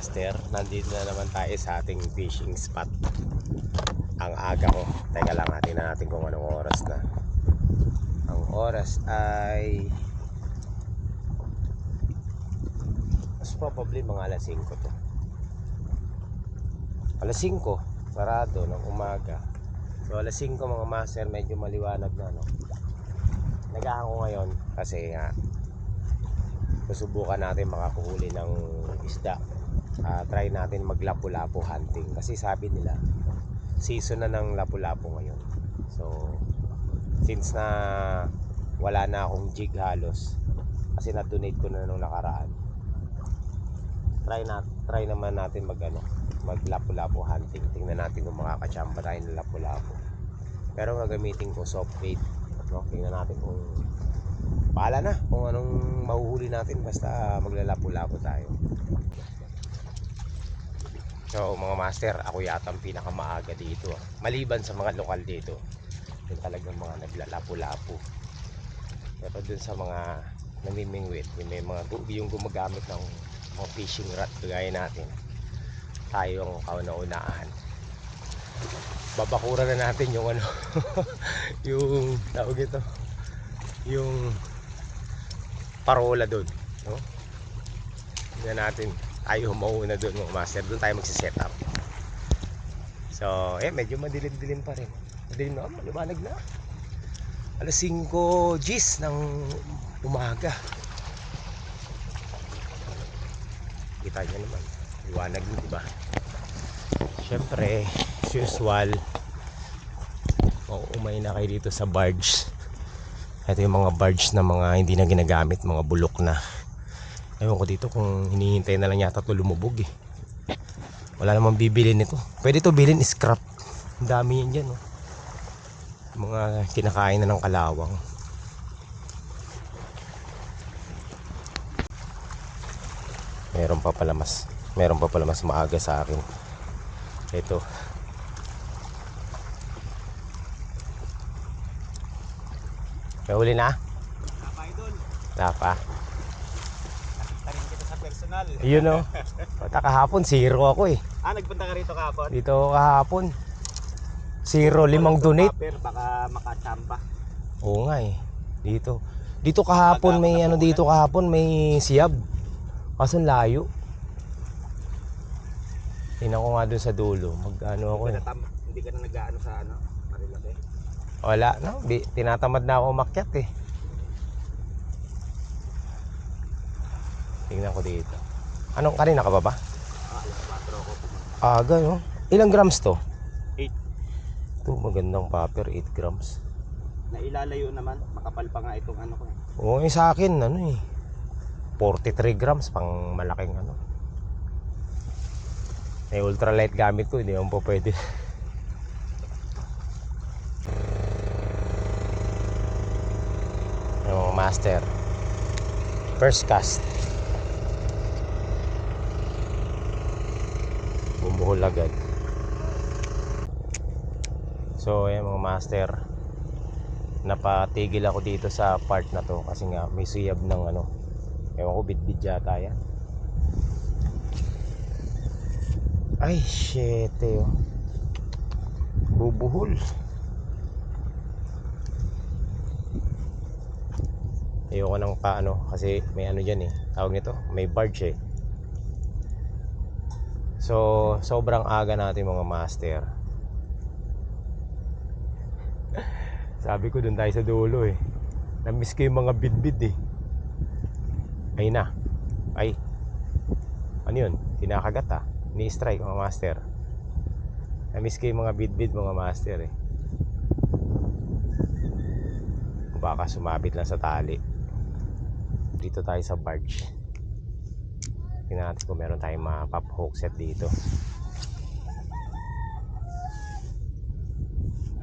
Master. Nandito na naman tayo sa ating fishing spot. Ang aga ko. Teka lang, natin na natin kung anong oras na. Ang oras ay... Mas probably mga alas 5 to. Alas 5, sarado ng umaga. So alas 5 mga master, medyo maliwanag na no. Nagahan ngayon kasi nga susubukan natin makakuhuli ng isda Ah, try natin maglapu-lapu hunting kasi sabi nila season na ng lapu-lapu ngayon so since na wala na akong jig halos kasi na-donate ko na nung nakaraan try na try naman natin mag ano maglapu-lapu hunting tingnan natin kung makakachamba tayo ng lapu-lapu pero gagamitin ko soft bait no? tingnan natin kung Paala na kung anong mahuhuli natin basta maglalapo-lapo tayo. So mga master, ako yata ang pinakamaaga dito. Maliban sa mga lokal dito. Yung talagang mga naglalapo-lapo. Pero dun sa mga namimingwit, yung may mga yung gumagamit ng mga fishing rod kagaya natin. Tayo ang kauna-unahan. Babakura na natin yung ano, yung tawag ito, yung parola doon no? Tingnan natin tayo mauna doon mga master. Doon tayo magsiset up so eh medyo madilim-dilim pa rin. Madilim na maliwanag na. Alas 5 gis ng umaga. Kita nyo naman liwanag din diba syempre as usual umay na kayo dito sa barge. Ito yung mga barge na mga hindi na ginagamit, mga bulok na. Ewan ko dito kung hinihintay na lang yata ito lumubog eh. Wala namang bibili nito. Pwede to bilhin scrap. Ang dami yan dyan oh. Mga kinakain na ng kalawang. Meron pa pala mas meron pa pala mas maaga sa akin. Ito. May huli na? Napa idol, Napa. Personal. Yun o. Bata kahapon, zero ako eh. Ah, nagpunta ka rito kahapon? Dito kahapon. Zero, limang donate. Paper, baka makachamba. Oo nga eh. Dito. Dito kahapon may ano dito kahapon may siyab. Kaso ang layo. Tingnan ko nga doon sa dulo. Mag ano ako Hindi eh. hindi ka na nag-ano sa ano, Marilaki. Wala no. Di, tinatamad na ako umakyat eh. Tingnan ko dito. Anong kanina ka ba ba? Ah, alas 4 ako pumunta. Aga no. Ilang grams to? Eight. Ito magandang paper, 8 grams. Nailalayo naman, makapal pa nga itong ano ko eh. Oo, yung sa akin, ano eh. 43 grams, pang malaking ano. May ultralight gamit ko, hindi naman po pwede. Yung master. First cast. Bumuhol agad. So, ayan mga master. Napatigil ako dito sa part na to kasi nga may suyab ng ano. Ewan ko bitbit yata yan. Ay shit eh oh. bubuhol. Ayoko nang paano kasi may ano dyan eh. Tawag nito may barge eh so sobrang aga natin mga master Sabi ko doon tayo sa dulo eh. Namiss ko yung mga bidbid eh. Ayun na. Ay. Ano yun? Tinakagat ah. Ni-strike mga master. Namiss ko yung mga bidbid mga master eh. Baka sumabit lang sa tali. Dito tayo sa barge. Tingnan natin kung meron tayong mga pop hook set dito.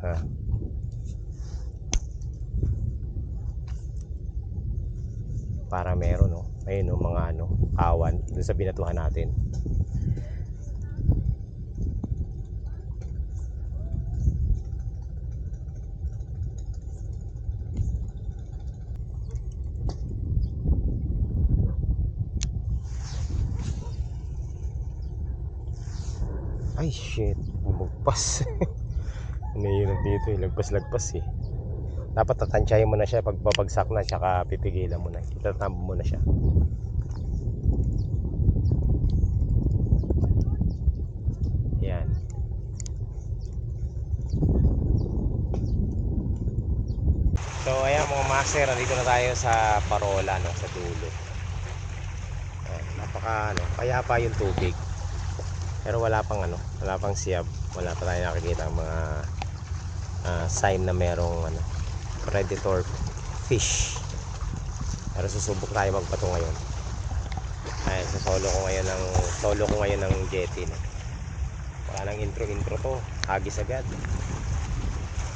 Ha? para meron no ayun no mga ano kawan dun sa binatuhan natin Ay shit, bumagpas. Nahihirap dito eh, lagpas-lagpas eh. Dapat tatansyahin mo na siya pag babagsak na, tsaka pipigilan mo na. Itatambo mo na siya. Yan. So ayan mga master, nandito na tayo sa Parola, no, sa dulo. Ayan, napaka ano, kaya pa yung tubig. Pero wala pang ano, wala pang siyab. Wala pa tayo nakikita mga ah, sign na merong ano, predator fish. Pero susubok tayo magbato ngayon. Ayan, sa solo ko ngayon ng solo ko ngayon ng jetty. No? Wala nang intro-intro to, hagis agad.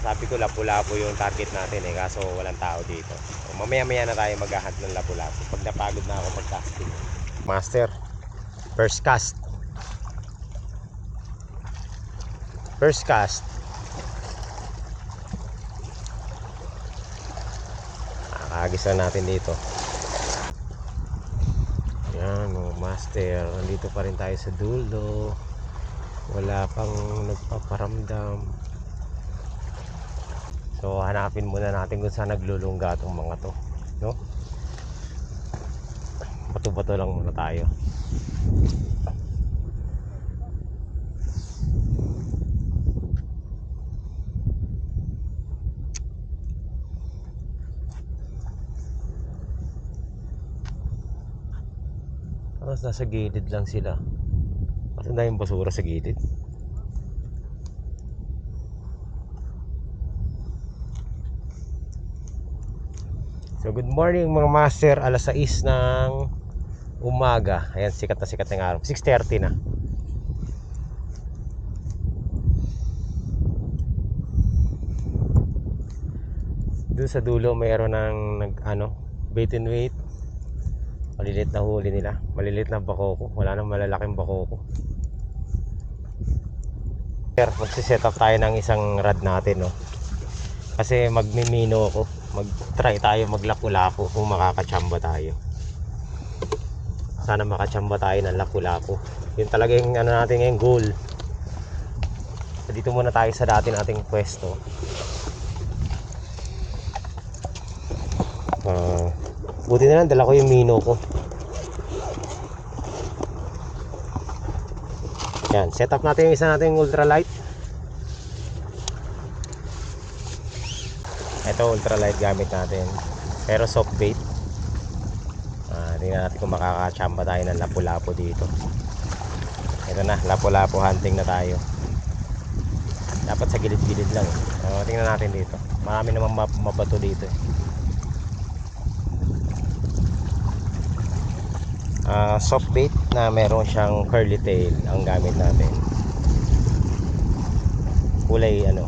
Sabi ko lapu-lapu yung target natin eh, kaso walang tao dito. So, mamaya-maya na tayo maghahat ng lapu-lapu. Pag napagod na ako mag-casting. Master, first cast. First cast. Nakakagis na natin dito. Yan, oh, master. Nandito pa rin tayo sa dulo. Wala pang nagpaparamdam. So hanapin muna natin kung saan naglulungga itong mga to. No? Bato-bato lang muna tayo. Tapos nasa gilid lang sila. Kasi yung basura sa gilid. So good morning mga master, alas 6 ng umaga. Ayan, sikat na sikat ng araw. 6.30 na. Doon sa dulo mayroon ng nag ano, bait and wait. Malilit na huli nila. Malilit na bakoko. Wala nang malalaking bakoko. Sir, magsiset up tayo ng isang rad natin, no? Kasi magmimino ako. Mag-try tayo maglapu-lapu kung makakachamba tayo. Sana makachamba tayo ng lapu-lapu. Yun talaga yung ano natin ngayon goal. Dito muna tayo sa dati nating pwesto. Ah, buti na lang dala ko yung mino ko. Yan, set up natin yung isa nating ultralight. Ito ultralight gamit natin. Pero soft bait. Ah, tingnan natin kung makakachamba tayo ng lapu-lapu dito. Ito na, lapu-lapu hunting na tayo. Dapat sa gilid-gilid lang. Uh, tingnan natin dito. Marami namang mabato dito. eh. Ah, soft bait na meron siyang curly tail ang gamit natin. Kulay ano?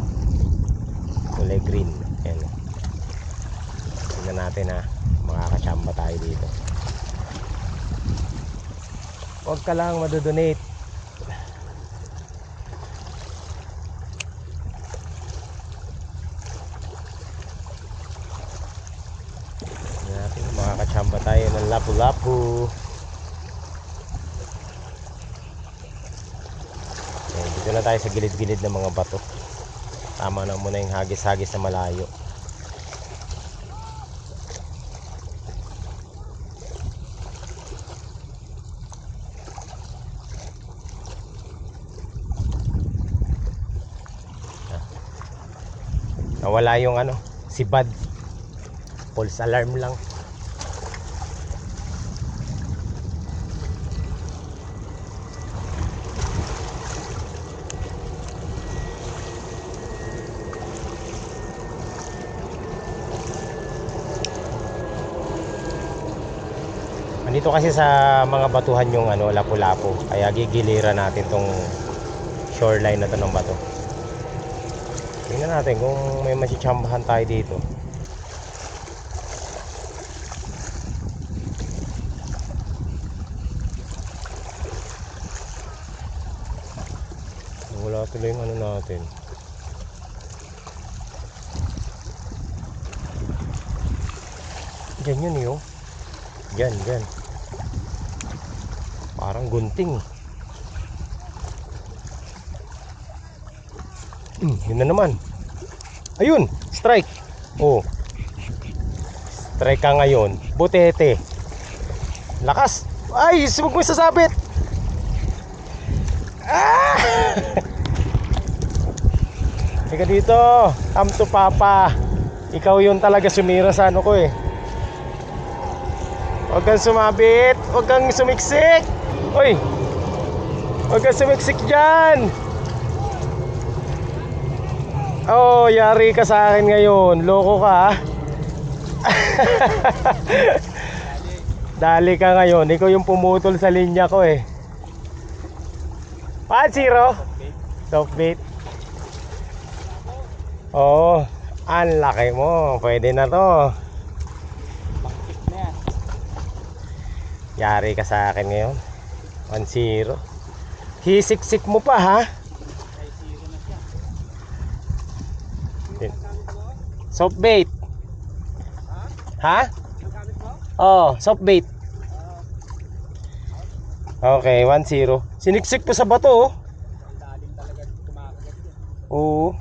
Kulay green. Ayan. Tingnan natin ha. Makakachamba tayo dito. Huwag ka lang madodonate. Makakachamba tayo ng lapu-lapu. Na tayo sa gilid-gilid ng mga bato. Tama na muna yung hagis-hagis na malayo. Nawala yung ano, si Bad. False alarm lang. Nandito kasi sa mga batuhan yung ano, lapu-lapu. Kaya gigiliran natin tong shoreline na to ng bato. Tingnan natin kung may masichambahan tayo dito. Wala tuloy yung ano natin. Diyan yun yun. Diyan, diyan. Gunting. Hmm, yun na naman. Ayun, strike. Oh. Strike ka ngayon. Butete. Lakas. Ay, huwag mo sasabit. Ah! Ika dito. Come to papa. Ikaw yun talaga sumira sa ano ko eh. Huwag kang sumabit. Huwag kang sumiksik. Uy. Huwag kang sumiksik dyan. Oh, yari ka sa akin ngayon. Loko ka. ah. Dali ka ngayon. Ikaw yung pumutol sa linya ko eh. Pa, zero? Soft bait. Oo. Oh, ang laki mo. Pwede na to. Yari ka sa akin ngayon. 1-0. Hisiksik mo pa ha. Soft bait. Ha? Mo? Oh, soft bait. Okay, 1-0. Siniksik po sa bato oh. Oo.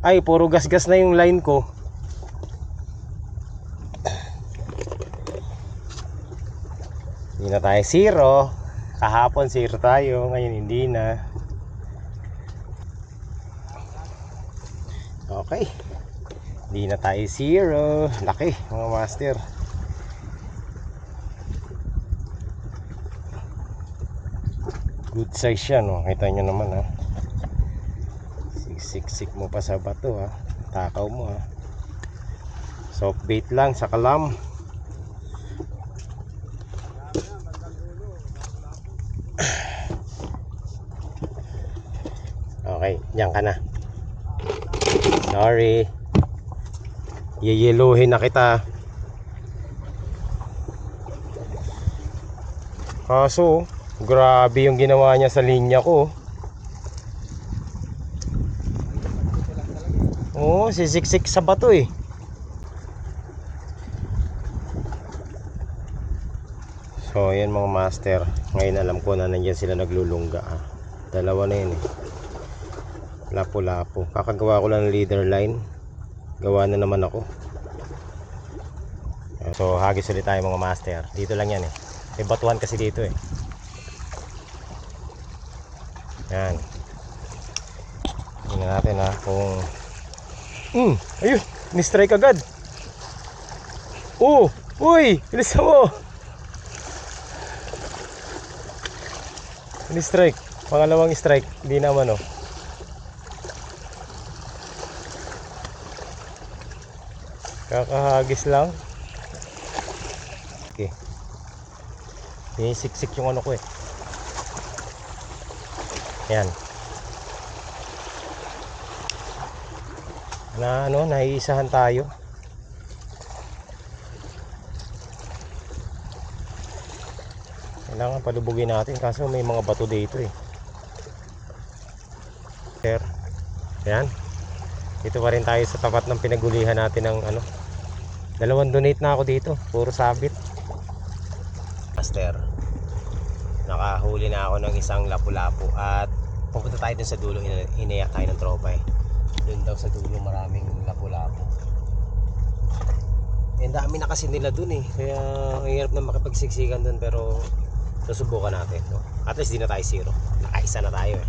Ay, puro gas-gas na yung line ko. Hindi na tayo zero. Kahapon zero tayo. Ngayon hindi na. Okay. Hindi na tayo zero. Laki mga master. Good size siya no. Kita nyo naman ha. Siksik mo pa sa bato ha. Takaw mo ha. Soft bait lang sa kalam. Okay, diyan ka na. Sorry. Yeyeluhin na kita. Kaso, grabe yung ginawa niya sa linya ko. Oo, sisiksik sa bato eh. So, ayan mga master. Ngayon alam ko na nandiyan sila naglulungga. Ah. Dalawa na yun eh. Lapo-lapo. Kakagawa ko lang ng leader line. Gawa na naman ako. So, hagis ulit tayo mga master. Dito lang yan eh. May batuhan kasi dito eh. Yan. Tingnan natin ha kung Hmm, ayun, ni-strike agad. Oh, uy, bilisan mo. Ni-strike. Pangalawang strike, hindi naman oh. Kakahagis lang. Okay. Sinisiksik yung ano ko eh. Yan. na ano, naiisahan tayo. Kailangan palubugin natin kaso may mga bato dito eh. Sir. Yan. Dito pa rin tayo sa tapat ng pinagulihan natin ng ano. Dalawang donate na ako dito. Puro sabit. Master. Nakahuli na ako ng isang lapu-lapu at pupunta tayo dun sa dulo. Ina- Iniyak tayo ng tropa eh. Doon daw sa dulo maraming lapu-lapu. Eh, dami na kasi nila dun eh. Kaya ang hirap na makipagsiksikan dun pero susubukan natin. No? At least di na tayo zero. Nakaisa na tayo eh.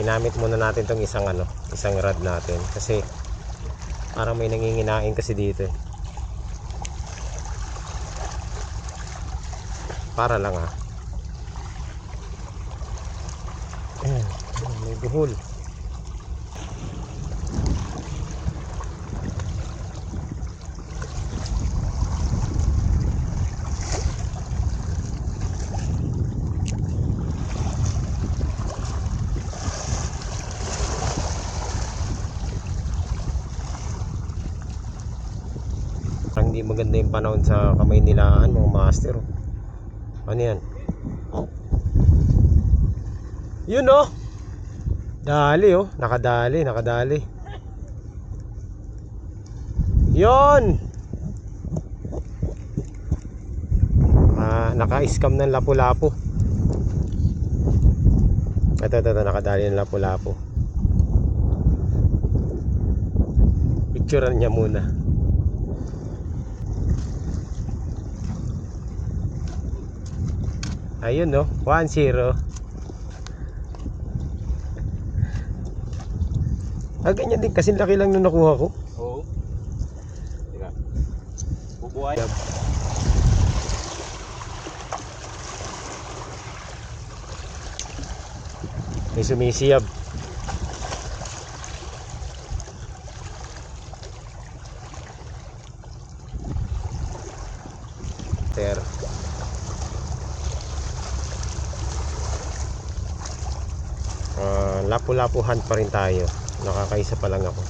Ginamit muna natin tong isang ano, isang rod natin kasi parang may nanginginain kasi dito eh. Para lang ah. Ayan, may buhol. Hindi maganda yung panahon sa kamay nilaan mga master. Oh. Ano yan? Yun oh. Dali oh. Nakadali, nakadali. Yun. Ah, naka-scam ng lapu-lapu. Ito, ito, ito, nakadali ng lapu-lapu. Pipicturean niya muna. Ayun no, 1-0. Ah, ganyan din. Kasi laki lang nung nakuha ko. Oo. Teka. Bubuhay. May sumisiyab. Ter. Ah, lapu-lapuhan pa rin tayo. Nakakaisa pa lang ako.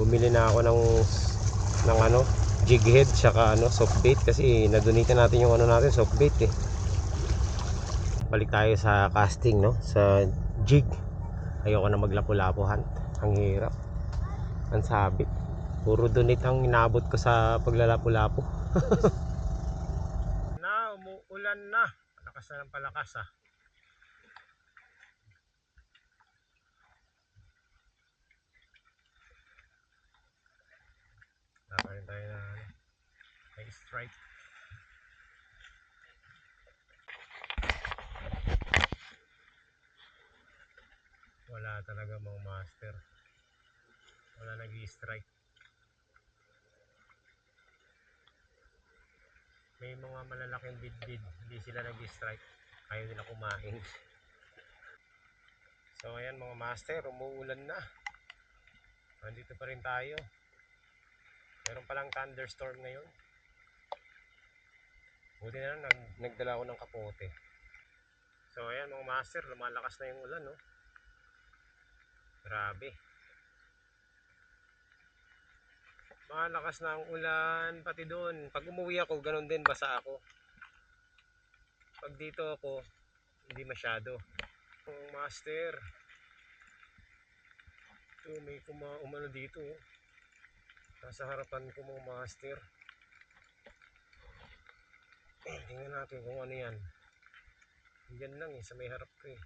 Bumili na ako ng ng ano, jig head saka ano, soft bait. Kasi nadonate natin yung ano natin, soft bait eh. Balik tayo sa casting no? Sa jig. Ayoko na maglapu-lapuhan. Ang hirap. Ang sabit puro donate ang inabot ko sa paglalapu-lapu. Na umuulan na. Lakas na ng palakas ah Nakain tayo na may strike. Wala talaga mga master. Wala nag strike may mga malalaking bid-bid. Hindi sila nag strike ayaw nila kumain. So ayan mga master umuulan na. Nandito pa rin tayo meron palang thunderstorm ngayon buti na lang nag, nagdala ako ng kapote so ayan mga master lumalakas na yung ulan no Grabe. Malakas na ang ulan pati doon. Pag umuwi ako, ganun din basa ako. Pag dito ako, hindi masyado. Ang master. Ito, may kuma umano dito. oh. Nasa harapan ko mga master. Eh, tingnan natin kung ano yan. Yan lang eh, sa may harap ko eh.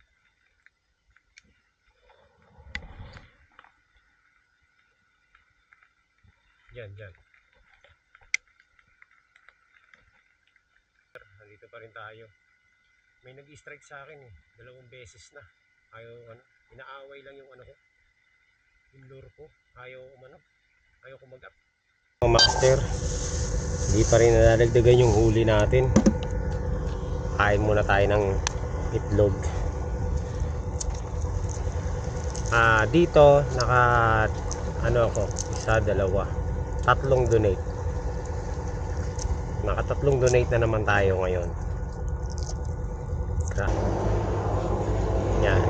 Diyan, diyan. Nandito pa rin tayo. May nag-strike sa akin eh. Dalawang beses na. Ayaw, ano, inaaway lang yung ano ko. Yung lure ko. Ayaw, umano. Ayaw kumagat. Master, hindi pa rin nadadagdagan yung huli natin. Kain muna tayo ng itlog. Ah, dito naka ano ako, isa, dalawa, tatlong donate. Nakatatlong donate na naman tayo ngayon. Gra- Yan.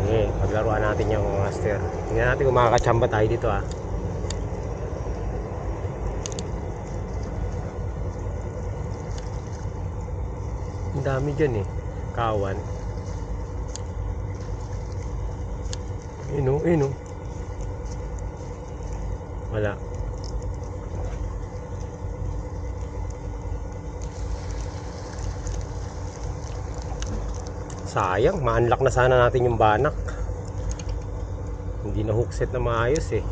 Okay, paglaruan natin yung master. Tingnan natin kung makakachamba tayo dito ah. Ang dami dyan eh. Kawan. Ino, ino. Wala. Sayang, ma-unlock na sana natin yung banak. Hindi na hookset na maayos eh.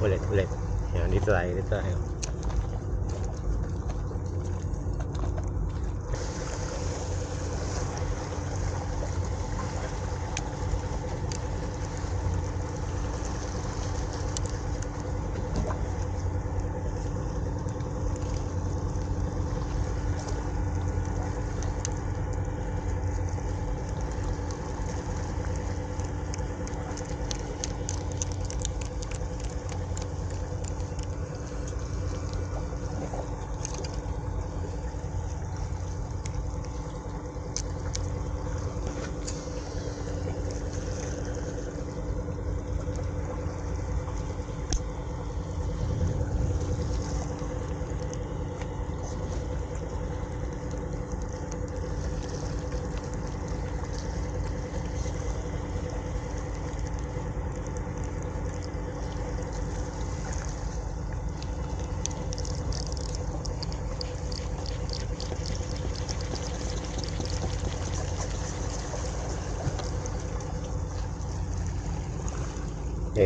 Ulit, ulit. Yan, dito tayo, dito tayo.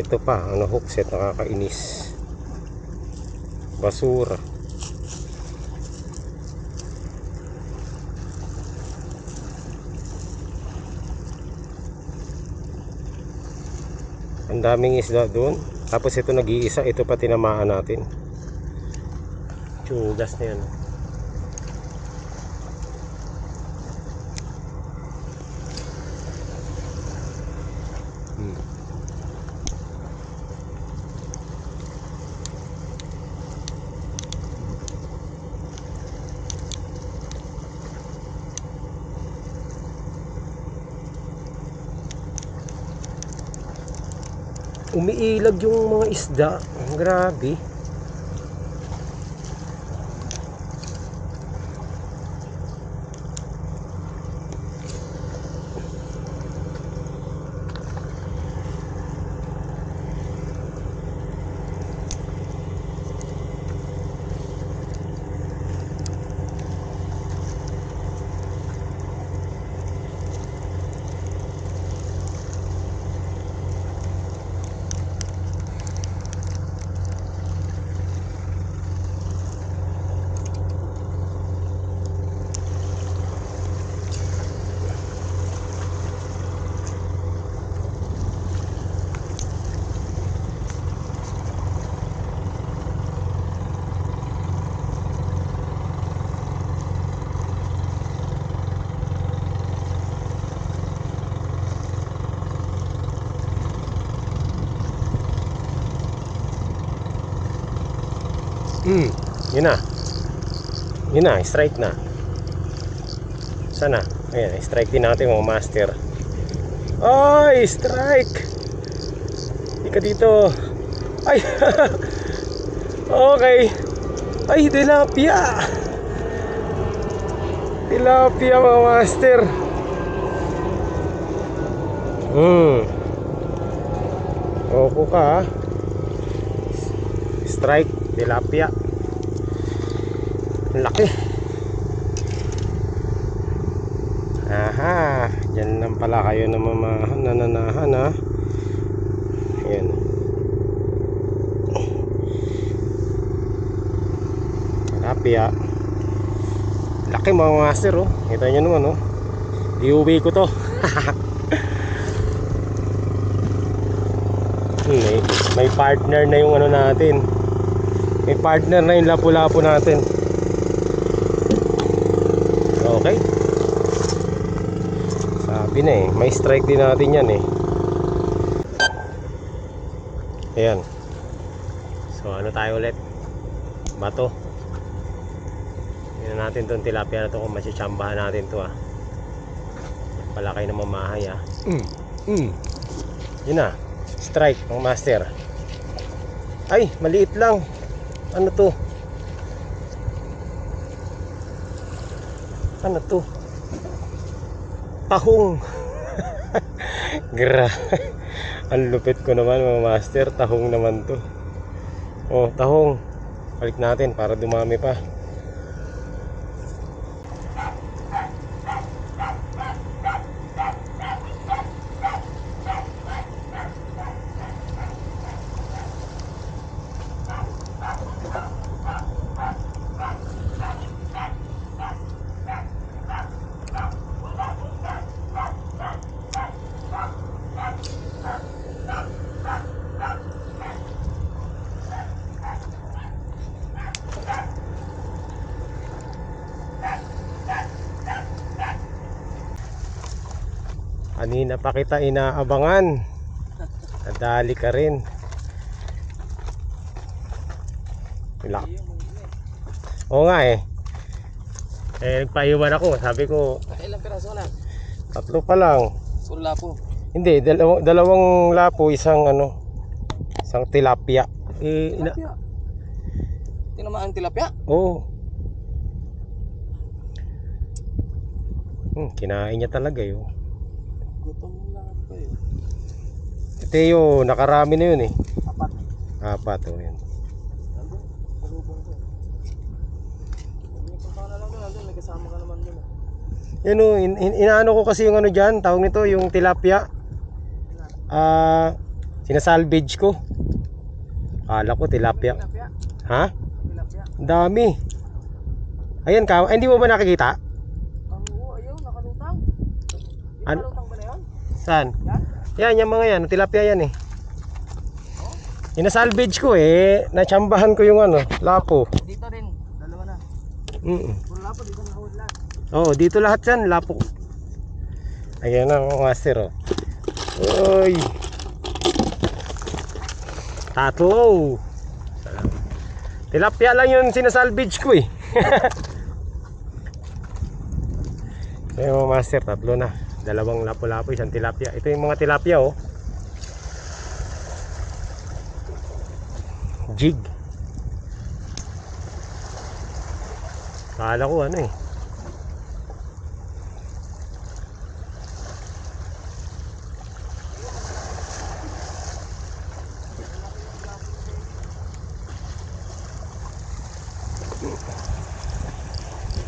Ito pa, ano hook set nakakainis. Basura. Ang daming isda doon. Tapos ito nag-iisa, ito pa tinamaan natin. Tsugas na yan. Umiilag yung mga isda. Grabe. Hmm, yun na. Yun na, strike na. Sana. Ayan, strike din natin mga master. Ay, strike! Hindi dito. Ay! okay. Ay, tilapia! Tilapia mga master. Hmm. Opo ka. Strike, tilapia. Laki. Aha, dyan lang pala kayo namamahan, nananahan ha. Ayan. Tilapia. Laki mga master oh. Kita nyo naman oh. Iuwi ko to. Hmm, may, may partner na yung ano natin. May partner na yung lapu-lapu natin. Okay. Sabi na eh, may strike din natin yan eh. Ayan. So ano tayo ulit? Bato. Tingnan natin tong tilapia na to kung masichambahan natin to ah. Palakay na mamahay ah. Mm. Mm. Yun na. Strike ng master. Ay, maliit lang. Ano to? Ano to? Tahong. Gra. Ang lupit ko naman mga master. Tahong naman to. Oh, tahong. Balik natin para dumami pa. Kanina pa kita inaabangan. Nadali ka rin. Ilak. Oo nga eh. Eh, nagpaiwan ako. Sabi ko, Ilang piraso na? tatlo pa lang. Puro lapo. Hindi, dalawang, dalawang lapo, isang ano, isang tilapia. Eh, ina, Tilapia. Tinamaan tilapia? oo. Hmm, kinain niya talaga yun. Gutom lang ako eh. Ito yun, nakarami na yun eh. Apat. Apat, oh, yun. Nandun. Palubong ko. Hindi pa na lang doon. Nandun. May kasama ka naman doon. Yan o, in, in- inaano ko kasi yung ano dyan, tawag nito, yung tilapia. Ah, Sinasalvage ko. Kala ko tilapia. Tilapia. Ha? Tilapia. Ang dami. Ayan ka, ay, hindi mo ba nakikita? Oo, ayun, nakalutang. An- Nakalutang ba na yun? Saan? Yan? Yan, yung mga yan, tilapia yan eh. Inasalvage ko eh, natsambahan ko yung ano, lapo. Dito rin. Dalawa na. Mm Puro lapo, dito nakahuli lahat. Oh, dito lahat yan, lapo. Ayan na mga master oh. Uy. Tatlo. Tilapia lang yung sinasalvage ko eh. Ayan mga master, tatlo na. Dalawang lapo-lapo, isang tilapia. Ito yung mga tilapia oh. Jig. Kala ko ano eh.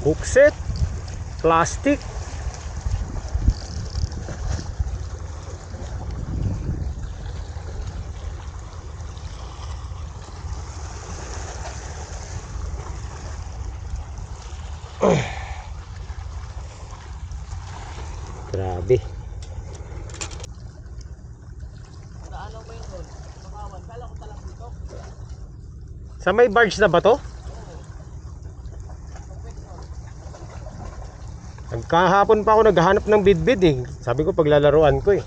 hook set plastic grabe Ano ba yun doon? Makawan. Ko talang dito. sa may barge na ba to? Nagkahapon pa ako naghahanap ng bidbid eh. Sabi ko paglalaruan ko eh.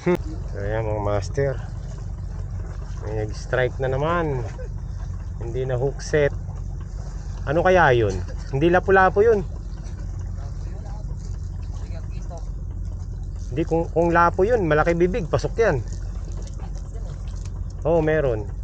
So ayan mga master. Nag-strike na naman. Hindi na hook set. Ano kaya yun? Hindi lapu-lapo yun. Hindi kung, kung lapo yun, malaki bibig, pasok yan. Oo, meron.